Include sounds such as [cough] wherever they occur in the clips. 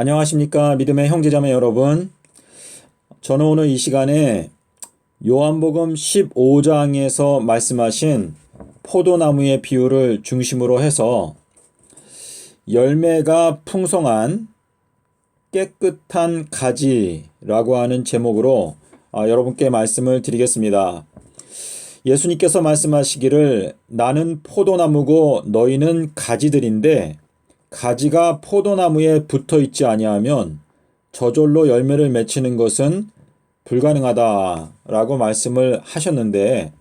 안녕하십니까 믿음의 형제자매 여러분. 저는 오늘 이 시간에 요한복음 15장에서 말씀하신 포도나무의 비유를 중심으로 해서 열매가 풍성한 깨끗한 가지라고 하는 제목으로 아, 여러분께 말씀을 드리겠습니다. 예수님께서 말씀하시기를 나는 포도나무고 너희는 가지들인데 가지가 포도나무에 붙어 있지 아니하면 저절로 열매를 맺히는 것은 불가능하다라고 말씀을 하셨는데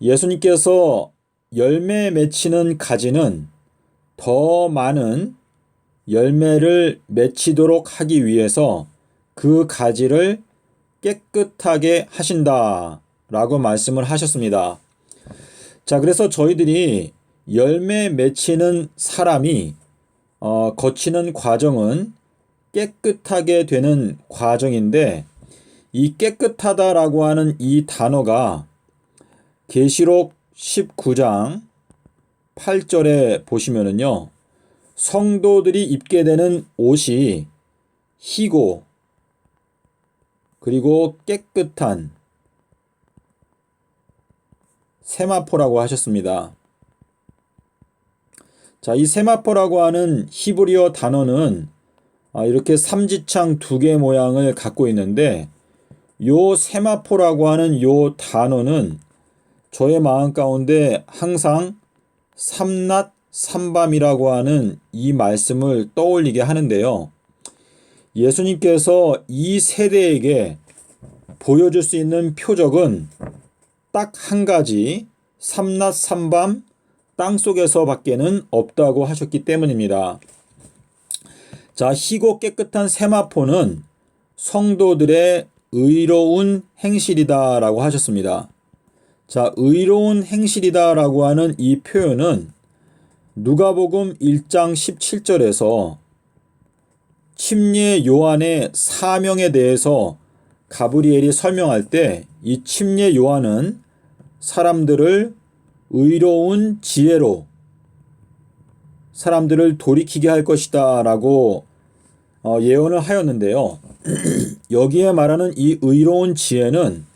예수님께서 열매 맺히는 가지는 더 많은 열매를 맺히도록 하기 위해서 그 가지를 깨끗하게 하신다라고 말씀을 하셨습니다. 자, 그래서 저희들이 열매 맺히는 사람이 어, 거치는 과정은 깨끗하게 되는 과정인데 이 깨끗하다라고 하는 이 단어가 계시록 19장 8절에 보시면은요. 성도들이 입게 되는 옷이 희고 그리고 깨끗한 세마포라고 하셨습니다. 자, 이 세마포라고 하는 히브리어 단어는 아, 이렇게 삼지창 두 개 모양을 갖고 있는데 요 세마포라고 하는 요 단어는 저의 마음 가운데 항상 삼낮 삼밤이라고 하는 이 말씀을 떠올리게 하는데요. 예수님께서 이 세대에게 보여줄 수 있는 표적은 딱 한 가지 삼낮 삼밤 땅 속에서 밖에는 없다고 하셨기 때문입니다. 자, 희고 깨끗한 세마포는 성도들의 의로운 행실이다라고 하셨습니다. 자, 의로운 행실이다라고 하는 이 표현은 누가복음 1장 17절에서 침례 요한의 사명에 대해서 가브리엘이 설명할 때 이 침례 요한은 사람들을 의로운 지혜로 사람들을 돌이키게 할 것이다 라고 어, 예언을 하였는데요. [clears throat] 여기에 말하는 이 의로운 지혜는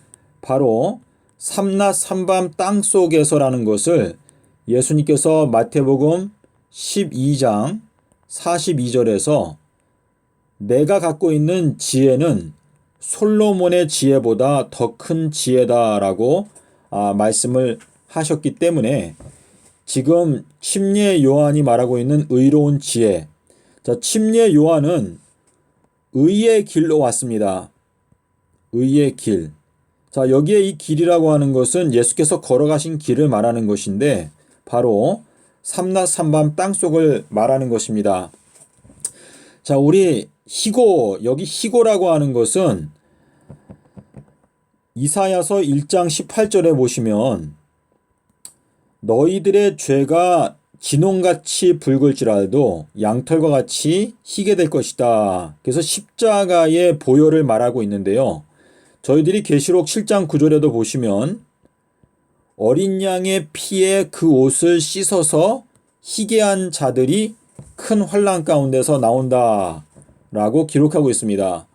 바로 삼낮 삼밤 땅 속에서라는 것을 예수님께서 마태복음 12장 42절에서 내가 갖고 있는 지혜는 솔로몬의 지혜보다 더 큰 지혜다라고 아, 말씀을 하셨기 때문에 지금 침례 요한이 말하고 있는 의로운 지혜. 자, 침례 요한은 의의 길로 왔습니다. 의의 길. 자, 여기에 이 길이라고 하는 것은 예수께서 걸어가신 길을 말하는 것인데 바로 삼낮 삼밤 땅속을 말하는 것입니다. 자, 우리 희고, 여기 희고라고 하는 것은 이사야서 1장 18절에 보시면 너희들의 죄가 진홍같이 붉을지라도 양털과 같이 희게 될 것이다. 그래서 십자가의 보혈을 말하고 있는데요. 저희들이 계시록 7장 9절에도 보시면 어린 양의 피에 그 옷을 씻어서 희게 한 자들이 큰 환란 가운데서 나온다. 라고 기록하고 있습니다.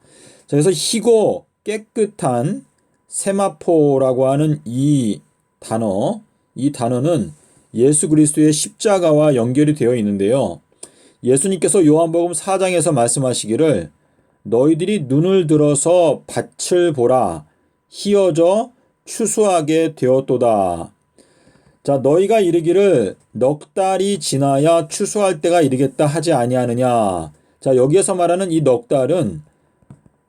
그래서 희고 깨끗한 세마포라고 하는 이 단어, 이 단어는 예수 그리스도의 십자가와 연결이 되어 있는데요. 예수님께서 요한복음 4장에서 말씀하시기를 너희들이 눈을 들어서 밭을 보라 희어져 추수하게 되었도다. 자 너희가 이르기를 넉 달이 지나야 추수할 때가 이르겠다 하지 아니하느냐. 자 여기에서 말하는 이 넉 달은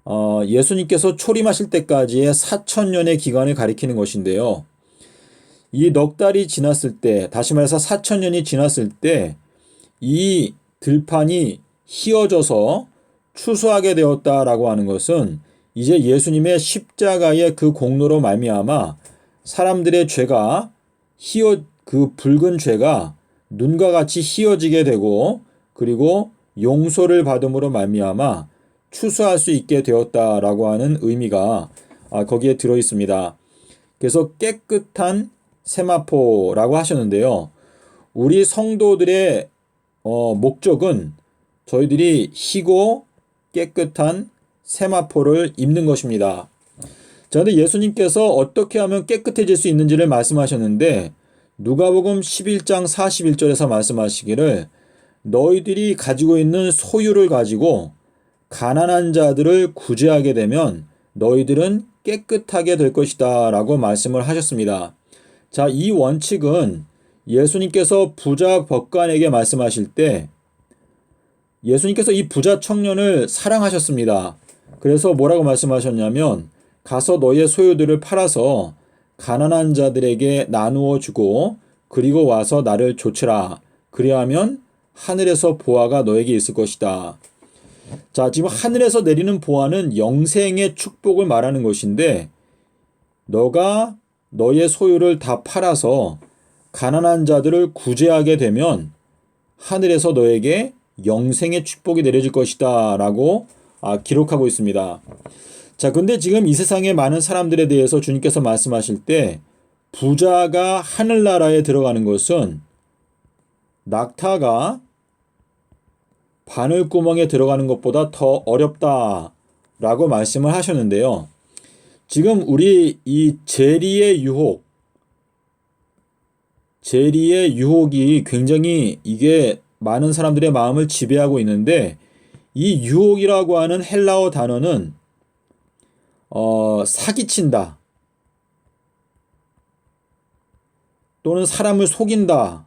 어, 예수님께서 초림하실 때까지의 4천 년의 기간을 가리키는 것인데요. 이 넉 달이 지났을 때, 다시 말해서 4천 년이 지났을 때, 이 들판이 휘어져서 추수하게 되었다라고 하는 것은 이제 예수님의 십자가의 그 공로로 말미암아 사람들의 죄가 휘어 그 붉은 죄가 눈과 같이 휘어지게 되고 그리고 용서를 받음으로 말미암아 추수할 수 있게 되었다라고 하는 의미가 아, 거기에 들어 있습니다. 그래서 깨끗한 세마포라고 하셨는데요. 우리 성도들의 어, 목적은 저희들이 희고 깨끗한 세마포를 입는 것입니다. 자, 근데 예수님께서 어떻게 하면 깨끗해질 수 있는지를 말씀하셨는데 누가복음 11장 41절에서 말씀하시기를 너희들이 가지고 있는 소유를 가지고 가난한 자들을 구제하게 되면 너희들은 깨끗하게 될 것이다 라고 말씀을 하셨습니다. 자, 이 원칙은 예수님께서 부자 법관에게 말씀하실 때 예수님께서 이 부자 청년을 사랑하셨습니다. 그래서 뭐라고 말씀하셨냐면 가서 너의 소유들을 팔아서 가난한 자들에게 나누어 주고 그리고 와서 나를 조치라. 그리하면 하늘에서 보아가 너에게 있을 것이다. 자, 지금 하늘에서 내리는 보아는 영생의 축복을 말하는 것인데 너가 너의 소유를 다 팔아서 가난한 자들을 구제하게 되면 하늘에서 너에게 영생의 축복이 내려질 것이다 라고 아, 기록하고 있습니다. 자, 근데 지금 이 세상의 많은 사람들에 대해서 주님께서 말씀하실 때 부자가 하늘나라에 들어가는 것은 낙타가 바늘구멍에 들어가는 것보다 더 어렵다 라고 말씀을 하셨는데요. 지금 우리 이 제리의 유혹, 제리의 유혹이 굉장히 이게 많은 사람들의 마음을 지배하고 있는데 이 유혹이라고 하는 헬라어 단어는 어, 사기친다 또는 사람을 속인다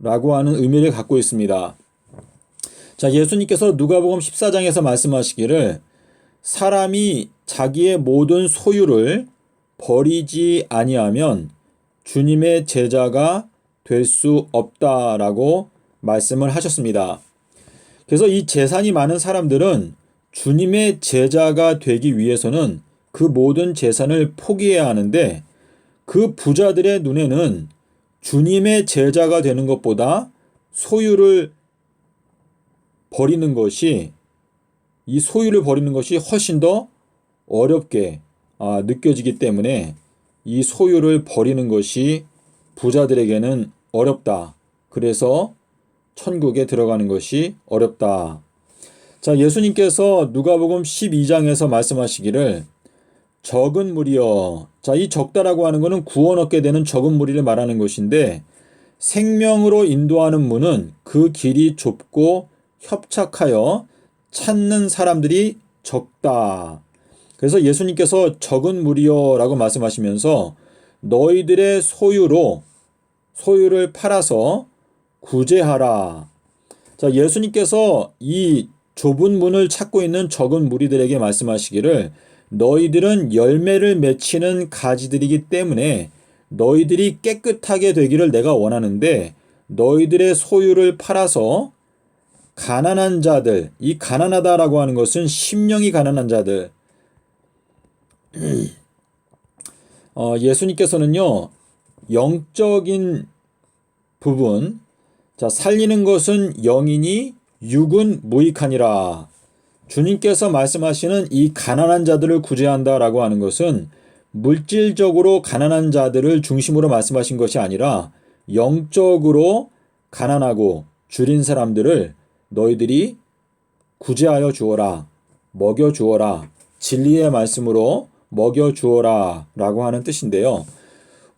라고 하는 의미를 갖고 있습니다. 자, 예수님께서 누가복음 14장에서 말씀하시기를 사람이 자기의 모든 소유를 버리지 아니하면 주님의 제자가 될 수 없다라고 말씀을 하셨습니다. 그래서 이 재산이 많은 사람들은 주님의 제자가 되기 위해서는 그 모든 재산을 포기해야 하는데 그 부자들의 눈에는 주님의 제자가 되는 것보다 소유를 버리는 것이 이 소유를 버리는 것이 훨씬 더 어렵게 아, 느껴지기 때문에 이 소유를 버리는 것이 부자들에게는 어렵다. 그래서 천국에 들어가는 것이 어렵다. 자, 예수님께서 누가복음 12장에서 말씀하시기를 적은 무리여. 자, 이 적다라고 하는 것은 구원 얻게 되는 적은 무리를 말하는 것인데 생명으로 인도하는 문은 그 길이 좁고 협착하여 찾는 사람들이 적다. 그래서 예수님께서 적은 무리여라고 말씀하시면서 너희들의 소유로 소유를 팔아서 구제하라. 자, 예수님께서 이 좁은 문을 찾고 있는 적은 무리들에게 말씀하시기를 너희들은 열매를 맺히는 가지들이기 때문에 너희들이 깨끗하게 되기를 내가 원하는데 너희들의 소유를 팔아서 가난한 자들, 이 가난하다라고 하는 것은 심령이 가난한 자들. [clears throat] 어, 예수님께서는요, 영적인 부분, 자, 살리는 것은 영이니 육은 무익하니라. 주님께서 말씀하시는 이 가난한 자들을 구제한다라고 하는 것은 물질적으로 가난한 자들을 중심으로 말씀하신 것이 아니라 영적으로 가난하고 줄인 사람들을 너희들이 구제하여 주어라, 먹여 주어라, 진리의 말씀으로 먹여 주어라 라고 하는 뜻인데요.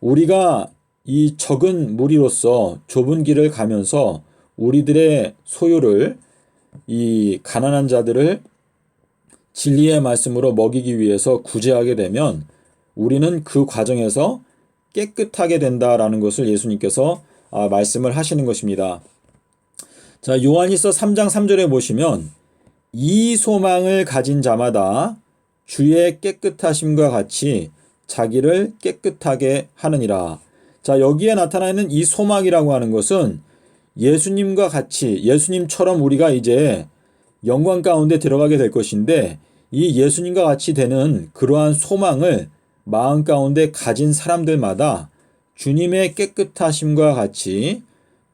우리가 이 적은 무리로서 좁은 길을 가면서 우리들의 소유를 이 가난한 자들을 진리의 말씀으로 먹이기 위해서 구제하게 되면 우리는 그 과정에서 깨끗하게 된다라는 것을 예수님께서 아, 말씀을 하시는 것입니다. 자, 요한일서 3장 3절에 보시면 이 소망을 가진 자마다 주의 깨끗하심과 같이 자기를 깨끗하게 하느니라. 자, 여기에 나타나는 이 소망이라고 하는 것은 예수님과 같이 예수님처럼 우리가 이제 영광 가운데 들어가게 될 것인데 이 예수님과 같이 되는 그러한 소망을 마음 가운데 가진 사람들마다 주님의 깨끗하심과 같이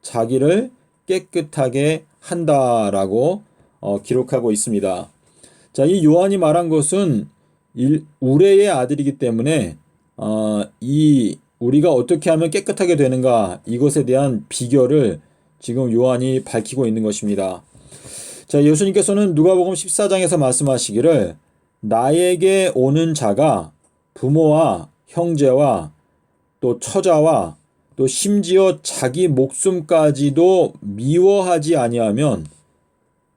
자기를 깨끗하게 한다라고 어, 기록하고 있습니다. 자, 이 요한이 말한 것은 일, 우레의 아들이기 때문에 어, 이 우리가 어떻게 하면 깨끗하게 되는가 이것에 대한 비결을 지금 요한이 밝히고 있는 것입니다. 자, 예수님께서는 누가복음 14장에서 말씀하시기를 나에게 오는 자가 부모와 형제와 또 처자와 또 심지어 자기 목숨까지도 미워하지 아니하면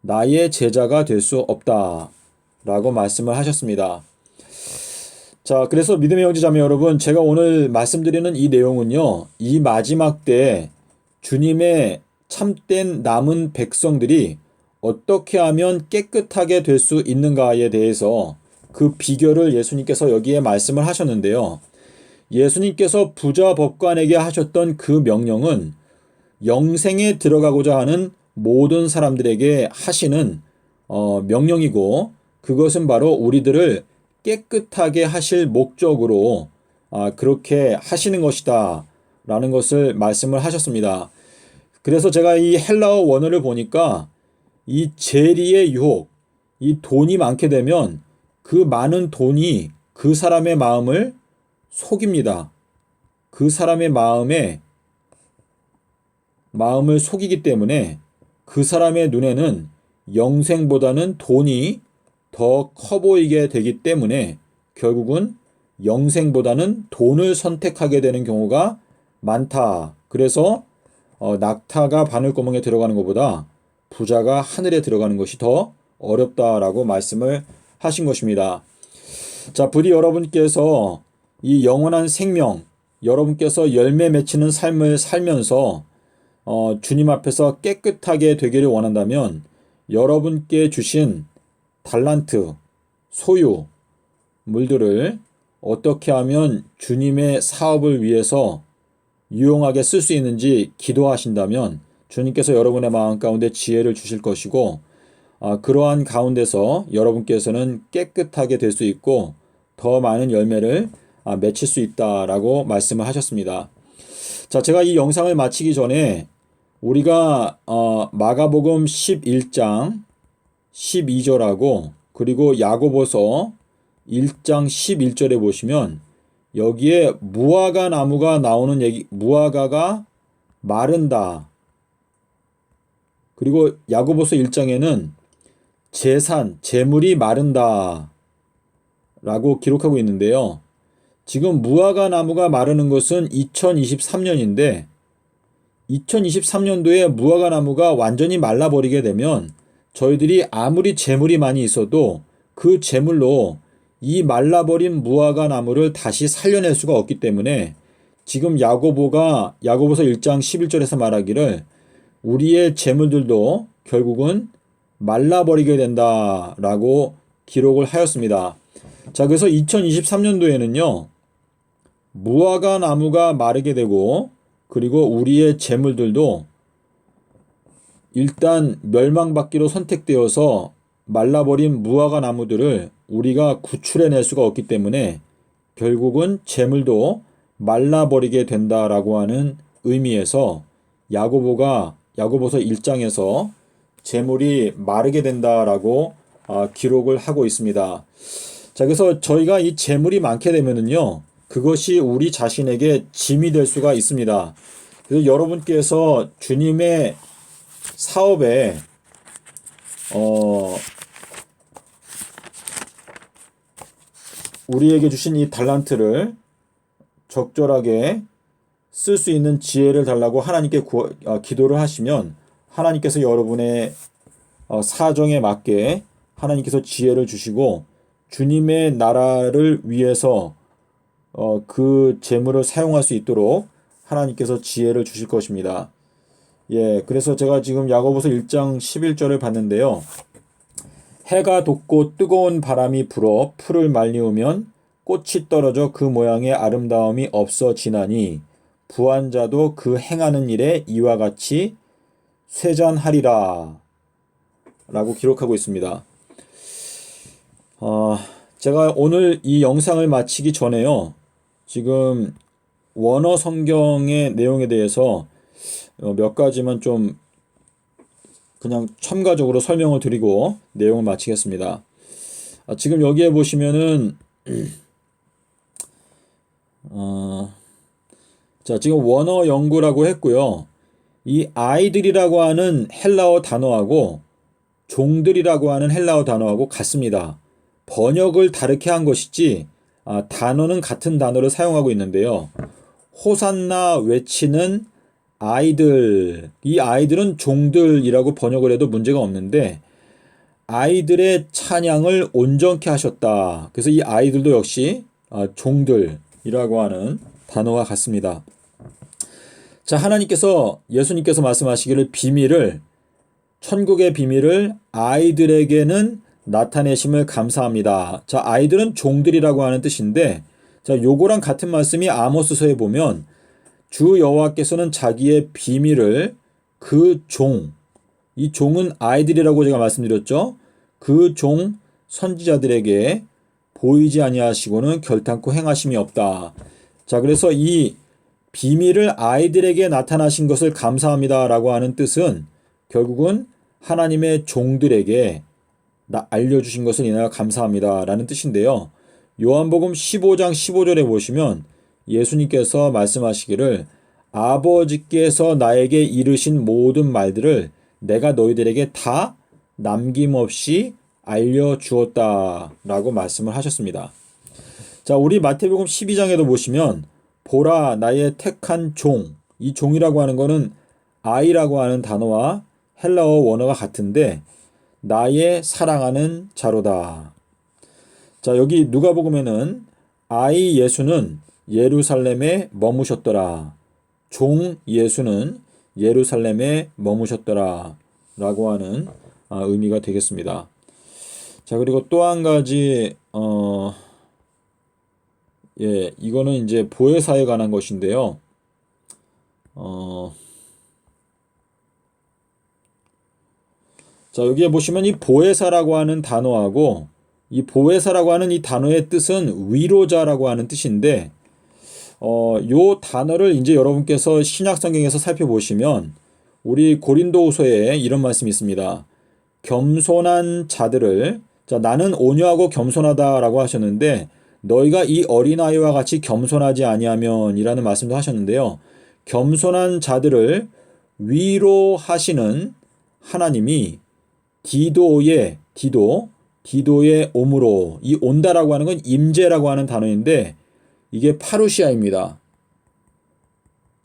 나의 제자가 될 수 없다. 라고 말씀을 하셨습니다. 자, 그래서 믿음의 형제자매 여러분, 제가 오늘 말씀드리는 이 내용은요, 이 마지막 때 주님의 참된 남은 백성들이 어떻게 하면 깨끗하게 될 수 있는가에 대해서 그 비결을 예수님께서 여기에 말씀을 하셨는데요. 예수님께서 부자 법관에게 하셨던 그 명령은 영생에 들어가고자 하는 모든 사람들에게 하시는 어, 명령이고 그것은 바로 우리들을 깨끗하게 하실 목적으로 아, 그렇게 하시는 것이다. 라는 것을 말씀을 하셨습니다. 그래서 제가 이 헬라어 원어를 보니까 이 재리의 유혹, 이 돈이 많게 되면 그 많은 돈이 그 사람의 마음을 속입니다. 그 사람의 마음에 마음을 속이기 때문에 그 사람의 눈에는 영생보다는 돈이 더 커 보이게 되기 때문에 결국은 영생보다는 돈을 선택하게 되는 경우가 많다. 그래서 어, 낙타가 바늘구멍에 들어가는 것보다 부자가 하늘에 들어가는 것이 더 어렵다라고 말씀을 하신 것입니다. 자, 부디 여러분께서 이 영원한 생명, 여러분께서 열매 맺히는 삶을 살면서 어, 주님 앞에서 깨끗하게 되기를 원한다면 여러분께 주신 달란트, 소유, 물들을 어떻게 하면 주님의 사업을 위해서 유용하게 쓸 수 있는지 기도하신다면 주님께서 여러분의 마음 가운데 지혜를 주실 것이고 아, 그러한 가운데서 여러분께서는 깨끗하게 될 수 있고 더 많은 열매를 아, 맺힐 수 있다라고 말씀을 하셨습니다. 자, 제가 이 영상을 마치기 전에 우리가 어, 마가복음 11장 12절하고 그리고 야고보서 1장 11절에 보시면 여기에 무화과 나무가 나오는 얘기 무화과가 마른다. 그리고 야고보서 1장에는 재산, 재물이 마른다. 라고 기록하고 있는데요. 지금 무화과 나무가 마르는 것은 2023년인데 2023년도에 무화과 나무가 완전히 말라버리게 되면 저희들이 아무리 재물이 많이 있어도 그 재물로 이 말라버린 무화과 나무를 다시 살려낼 수가 없기 때문에 지금 야고보가 야고보서 1장 11절에서 말하기를 우리의 재물들도 결국은 말라버리게 된다라고 기록을 하였습니다. 자, 그래서 2023년도에는요, 무화과 나무가 마르게 되고, 그리고 우리의 재물들도 일단 멸망받기로 선택되어서 말라버린 무화과 나무들을 우리가 구출해낼 수가 없기 때문에 결국은 재물도 말라버리게 된다라고 하는 의미에서 야고보가 야고보서 1장에서 재물이 마르게 된다라고 아, 기록을 하고 있습니다. 자, 그래서 저희가 이 재물이 많게 되면은요, 그것이 우리 자신에게 짐이 될 수가 있습니다. 그래서 여러분께서 주님의 사업에 어, 우리에게 주신 이 달란트를 적절하게 쓸 수 있는 지혜를 달라고 하나님께 구, 어, 기도를 하시면 하나님께서 여러분의 어, 사정에 맞게 하나님께서 지혜를 주시고 주님의 나라를 위해서 어, 그 재물을 사용할 수 있도록 하나님께서 지혜를 주실 것입니다. 예, 그래서 제가 지금 야고보서 1장 11절을 봤는데요. 해가 돋고 뜨거운 바람이 불어 풀을 말리우면 꽃이 떨어져 그 모양의 아름다움이 없어지나니 부한 자도 그 행하는 일에 이와 같이 쇠잔하리라 라고 기록하고 있습니다. 어, 제가 오늘 이 영상을 마치기 전에요. 지금 원어 성경의 내용에 대해서 어, 몇 가지만 좀 그냥 첨가적으로 설명을 드리고 내용을 마치겠습니다. 아, 지금 여기에 보시면은 [clears throat] 어, 자 지금 원어 연구라고 했고요. 이 아이들이라고 하는 헬라어 단어하고 종들이라고 하는 헬라어 단어하고 같습니다. 번역을 다르게 한 것이지 아, 단어는 같은 단어를 사용하고 있는데요. 호산나 외치는 아이들, 이 아이들은 종들이라고 번역을 해도 문제가 없는데 아이들의 찬양을 온전케 하셨다. 그래서 이 아이들도 역시 아, 종들이라고 하는 단어와 같습니다. 자, 하나님께서 예수님께서 말씀하시기를 비밀을 천국의 비밀을 아이들에게는 나타내심을 감사합니다. 자, 아이들은 종들이라고 하는 뜻인데 자, 요거랑 같은 말씀이 아모스서에 보면 주 여호와께서는 자기의 비밀을 그 종, 이 종은 아이들이라고 제가 말씀드렸죠. 그 종 선지자들에게 보이지 아니하시고는 결탄코 행하심이 없다. 자, 그래서 이 비밀을 아이들에게 나타나신 것을 감사합니다라고 하는 뜻은 결국은 하나님의 종들에게 알려주신 것을 인하여 감사합니다 라는 뜻인데요. 요한복음 15장 15절에 보시면 예수님께서 말씀하시기를 아버지께서 나에게 이르신 모든 말들을 내가 너희들에게 다 남김없이 알려주었다 라고 말씀을 하셨습니다. 자, 우리 마태복음 12장에도 보시면 보라 나의 택한 종, 이 종이라고 하는 거는 아이라고 하는 단어와 헬라어 원어가 같은데 나의 사랑하는 자로다. 자, 여기 누가복음에는 아이 예수는 예루살렘에 머무셨더라. 종 예수는 예루살렘에 머무셨더라. 라고 하는 아, 의미가 되겠습니다. 자, 그리고 또 한 가지, 어, 예, 이거는 이제 보혜사에 관한 것인데요. 어, 자, 여기에 보시면 이 보혜사라고 하는 단어하고 이 보혜사라고 하는 이 단어의 뜻은 위로자라고 하는 뜻인데 어, 요 단어를 이제 여러분께서 신약 성경에서 살펴보시면 우리 고린도후서에 이런 말씀이 있습니다. 겸손한 자들을 자, 나는 온유하고 겸손하다라고 하셨는데 너희가 이 어린아이와 같이 겸손하지 아니하면이라는 말씀도 하셨는데요. 겸손한 자들을 위로하시는 하나님이 디도의 디도 디도의 옴으로 이 온다라고 하는 건 임재라고 하는 단어인데 이게 파루시아입니다.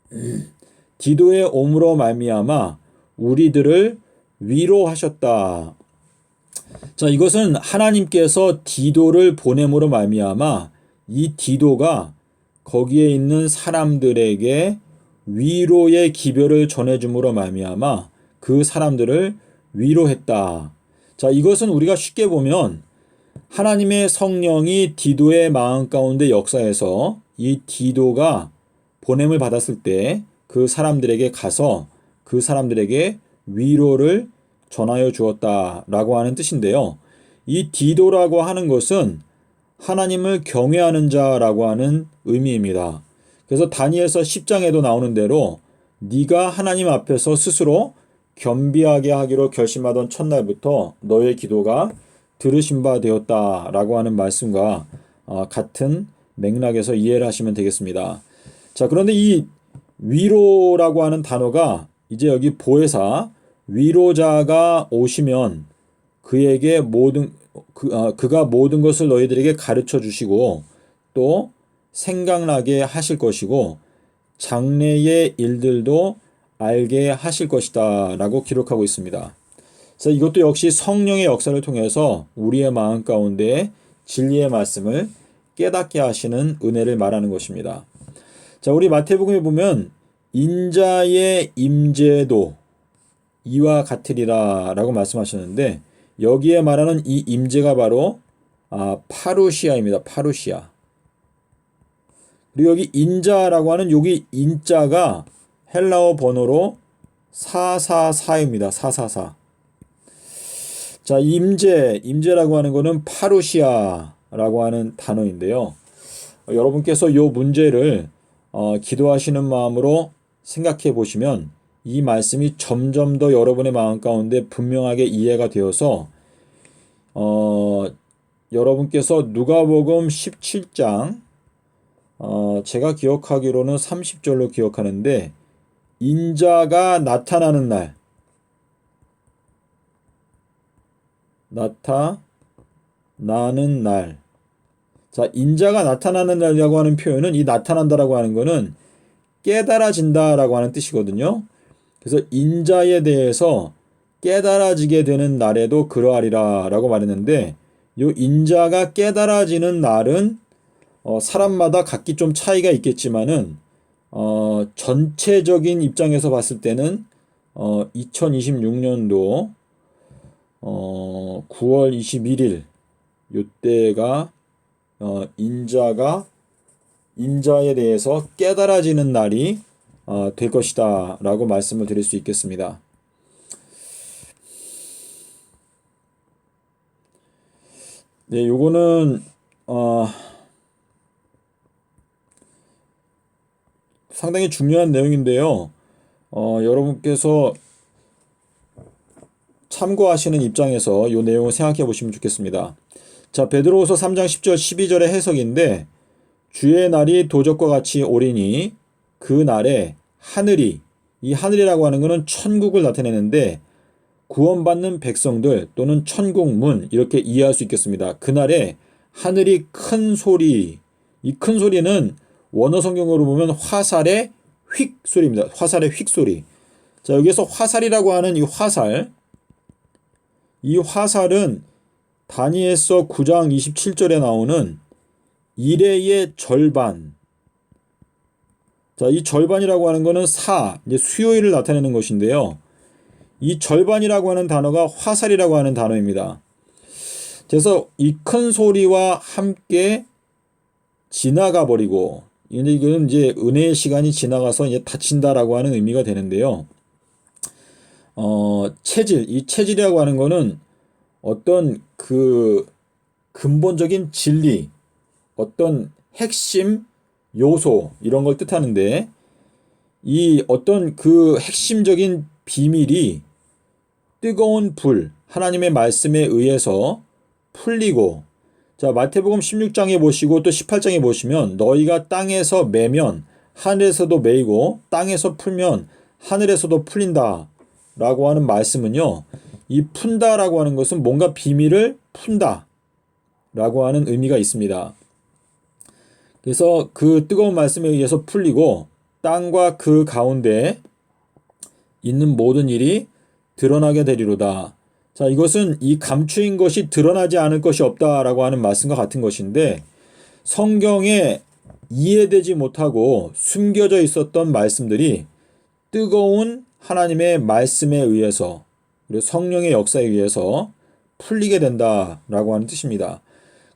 [clears throat] 디도의 옴으로 말미암아 우리들을 위로하셨다. 자, 이것은 하나님께서 디도를 보냄으로 말미암아 이 디도가 거기에 있는 사람들에게 위로의 기별을 전해 줌으로 말미암아 그 사람들을 위로했다. 자, 이것은 우리가 쉽게 보면 하나님의 성령이 디도의 마음 가운데 역사해서 이 디도가 보냄을 받았을 때 그 사람들에게 가서 그 사람들에게 위로를 전하여 주었다라고 하는 뜻인데요. 이 디도라고 하는 것은 하나님을 경외하는 자라고 하는 의미입니다. 그래서 다니엘서 10장에도 나오는 대로 네가 하나님 앞에서 스스로 겸비하게 하기로 결심하던 첫날부터 너의 기도가 들으신 바 되었다 라고 하는 말씀과 어, 같은 맥락에서 이해를 하시면 되겠습니다. 자, 그런데 이 위로라고 하는 단어가 이제 여기 보혜사 위로자가 오시면 그에게 모든 그, 아, 그가 모든 것을 너희들에게 가르쳐 주시고 또 생각나게 하실 것이고 장래의 일들도 알게 하실 것이다 라고 기록하고 있습니다. 그래서 이것도 역시 성령의 역사를 통해서 우리의 마음 가운데 진리의 말씀을 깨닫게 하시는 은혜를 말하는 것입니다. 자, 우리 마태복음에 보면 인자의 임재도 이와 같으리라라고 말씀하셨는데 여기에 말하는 이 임재가 바로 아, 파루시아입니다. 파루시아. 그리고 여기 인자라고 하는 여기 인자가 헬라어 번호로 444입니다. 444. 자, 임재, 임재라고 하는 거는 파루시아라고 하는 단어인데요. 어, 여러분께서 이 문제를 어, 기도하시는 마음으로 생각해 보시면 이 말씀이 점점 더 여러분의 마음 가운데 분명하게 이해가 되어서 어, 여러분께서 누가복음 17장 어, 제가 기억하기로는 30절로 기억하는데 인자가 나타나는 날. 나타나는 날. 자, 인자가 나타나는 날이라고 하는 표현은 이 나타난다라고 하는 거는 깨달아진다라고 하는 뜻이거든요. 그래서 인자에 대해서 깨달아지게 되는 날에도 그러하리라라고 말했는데 요 인자가 깨달아지는 날은 어, 사람마다 각기 좀 차이가 있겠지만은 어, 전체적인 입장에서 봤을 때는 어, 2026년도 어, 9월 21일 요때가 어, 인자가 인자에 대해서 깨달아지는 날이 어, 될 것이다 라고 말씀을 드릴 수 있겠습니다. 네, 요거는 어, 상당히 중요한 내용인데요. 어, 여러분께서 참고하시는 입장에서 이 내용을 생각해 보시면 좋겠습니다. 자, 베드로후서 3장 10절 12절의 해석인데 주의 날이 도적과 같이 오리니 그 날에 하늘이 이 하늘이라고 하는 것은 천국을 나타내는데 구원받는 백성들 또는 천국문 이렇게 이해할 수 있겠습니다. 그날에 하늘이 큰 소리 이 큰 소리는 원어 성경으로 보면 화살의 휙 소리입니다. 화살의 휙 소리. 자, 여기서 화살이라고 하는 이 화살 이 화살은 다니엘서 9장 27절에 나오는 일회의 절반. 자, 이 절반이라고 하는 거는 사, 이제 수요일을 나타내는 것인데요. 이 절반이라고 하는 단어가 화살이라고 하는 단어입니다. 그래서 이 큰 소리와 함께 지나가 버리고 이제 이거는 이제 은혜의 시간이 지나가서 이제 다친다라고 하는 의미가 되는데요. 어, 체질, 이 체질이라고 하는 거는 어떤 그 근본적인 진리, 어떤 핵심 요소 이런 걸 뜻하는데 이 어떤 그 핵심적인 비밀이 뜨거운 불, 하나님의 말씀에 의해서 풀리고 자, 마태복음 16장에 보시고 또 18장에 보시면 너희가 땅에서 매면 하늘에서도 매이고 땅에서 풀면 하늘에서도 풀린다. 라고 하는 말씀은요. 이 푼다 라고 하는 것은 뭔가 비밀을 푼다. 라고 하는 의미가 있습니다. 그래서 그 뜨거운 말씀에 의해서 풀리고 땅과 그 가운데 있는 모든 일이 드러나게 되리로다. 자, 이것은 이 감추인 것이 드러나지 않을 것이 없다라고 하는 말씀과 같은 것인데 성경에 이해되지 못하고 숨겨져 있었던 말씀들이 뜨거운 하나님의 말씀에 의해서 그리고 성령의 역사에 의해서 풀리게 된다라고 하는 뜻입니다.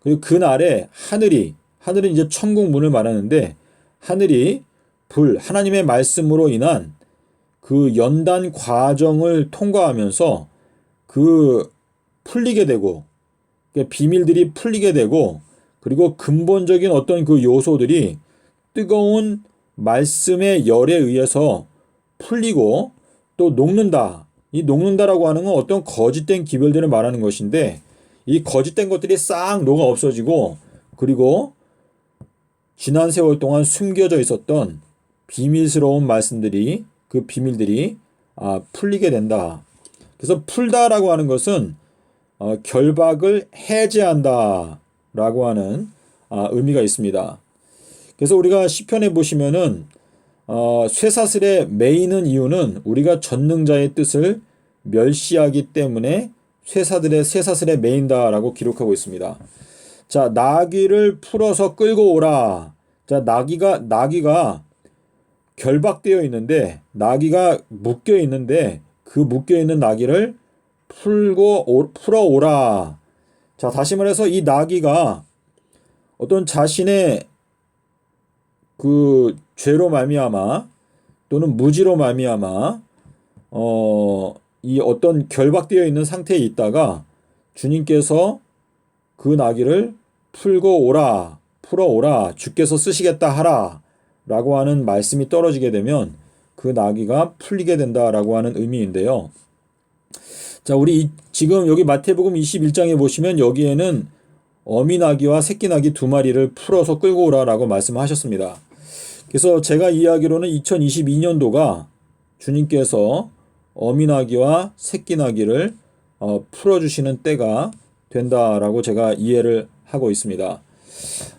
그리고 그날에 하늘이 하늘은 이제 천국 문을 말하는데 하늘이 불 하나님의 말씀으로 인한 그 연단 과정을 통과하면서 그 풀리게 되고 비밀들이 풀리게 되고 그리고 근본적인 어떤 그 요소들이 뜨거운 말씀의 열에 의해서 풀리고 또 녹는다. 이 녹는다라고 하는 건 어떤 거짓된 기별들을 말하는 것인데 이 거짓된 것들이 싹 녹아 없어지고 그리고 지난 세월 동안 숨겨져 있었던 비밀스러운 말씀들이 그 비밀들이 아, 풀리게 된다. 그래서 풀다라고 하는 것은 어, 결박을 해제한다라고 하는 아, 의미가 있습니다. 그래서 우리가 시편에 보시면은 어, 쇠사슬에 매이는 이유는 우리가 전능자의 뜻을 멸시하기 때문에 쇠사들의 쇠사슬에 매인다라고 기록하고 있습니다. 자, 나귀를 풀어서 끌고 오라. 자, 나귀가 나귀가 결박되어 있는데 나귀가 묶여 있는데 그 묶여 있는 나귀를 풀고 오, 풀어 오라. 자, 다시 말해서 이 나귀가 어떤 자신의 그 죄로 말미암아 또는 무지로 말미암아 어, 이 어떤 결박되어 있는 상태에 있다가 주님께서 그 나귀를 풀고 오라, 풀어 오라, 주께서 쓰시겠다 하라 라고 하는 말씀이 떨어지게 되면 그 나귀가 풀리게 된다라고 하는 의미인데요. 자, 우리 지금 여기 마태복음 21장에 보시면 여기에는 어미 나귀와 새끼 나귀 두 마리를 풀어서 끌고 오라라고 말씀하셨습니다. 그래서 제가 이야기로는 2022년도가 주님께서 어미나기와 새끼나기를 어, 풀어주시는 때가 된다라고 제가 이해를 하고 있습니다.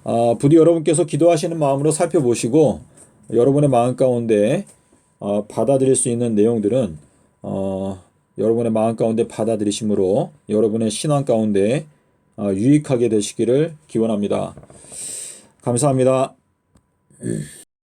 아, 부디 여러분께서 기도하시는 마음으로 살펴보시고 여러분의 마음 가운데 어, 받아들일 수 있는 내용들은 어, 여러분의 마음 가운데 받아들이심으로 여러분의 신앙 가운데 어, 유익하게 되시기를 기원합니다. 감사합니다.